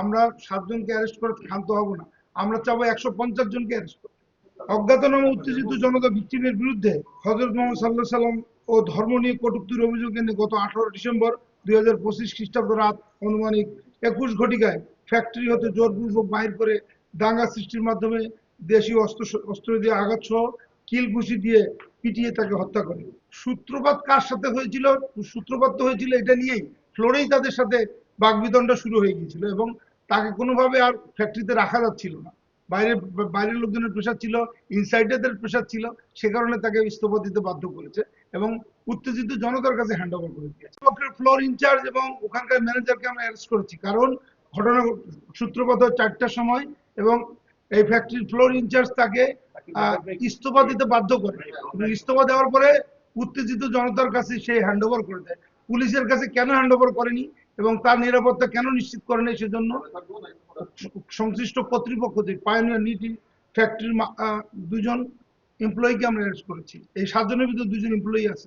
আমরা সাতজনকে অ্যারেস্ট করে ক্ষান্ত হব না। আমরা চাবো একশো পঞ্চাশ জনকে অ্যারেস্ট করতে। অজ্ঞাতনামা উত্তেজিত জনতা ভিক্টিমের বিরুদ্ধে হজরত মোহাম্মদ সাল্লাহ সাল্লাম ও ধর্ম নিয়ে কটুক্তির অভিযোগ এনে গত আঠারো ডিসেম্বর দুই হাজার পঁচিশ খ্রিস্টাব্দ রাত অনুমানিক একুশ ঘটিকায় ফ্যাক্টরি হতে জোরপূর্বক বাহির করে দাঙ্গা সৃষ্টির মাধ্যমে দেশীয় অস্ত্র অস্ত্র দিয়ে আঘাত সহ কিল ঘুষি দিয়ে পিটিয়ে তাকে হত্যা করে। সূত্রপাত কার সাথে হয়েছিল? সূত্রপাত তো হয়েছিল এটা নিয়েই। ফ্লোরেই তাদের সাথে বাগবিদণ্ড শুরু হয়ে গিয়েছিল এবং তাকে কোনোভাবে আর ফ্যাক্টরিতে রাখা যাচ্ছিল না। বাইরে বাইরের লোকজনের প্রেশার ছিল ইনসাইডারদের প্রেশার ছিল, সে কারণে তাকে ইস্তফা দিতে বাধ্য করেছে এবং উত্তেজিত জনতার কাছে হ্যান্ড ওভার করে দিয়েছে। ফ্লোর ইনচার্জ এবং ওখানকার ম্যানেজারকে আমরা অ্যারেস্ট করেছি কারণ ঘটনা সূত্রপাত চারটার সময় এবং এই ফ্যাক্টরির ফ্লোর ইনচার্জ তাকে ইস্তফা দিতে বাধ্য করে। ইস্তফা দেওয়ার পরে উত্তেজিত জনতার কাছে সে হ্যান্ড ওভার করে দেয়। পুলিশের কাছে কেন হ্যান্ড ওভার করেনি? এবং তার নিরাপত্তা কেন নিশ্চিত করেনি সেজন্য সংশ্লিষ্ট কর্তৃপক্ষ থেকে পায়োনিয়ার নিটি ফ্যাক্টরির দুজন এমপ্লয়িকে আমরা অ্যারেস্ট করেছি। এই সাতজনের ভিতরে দুজন এমপ্লয়ি আছে।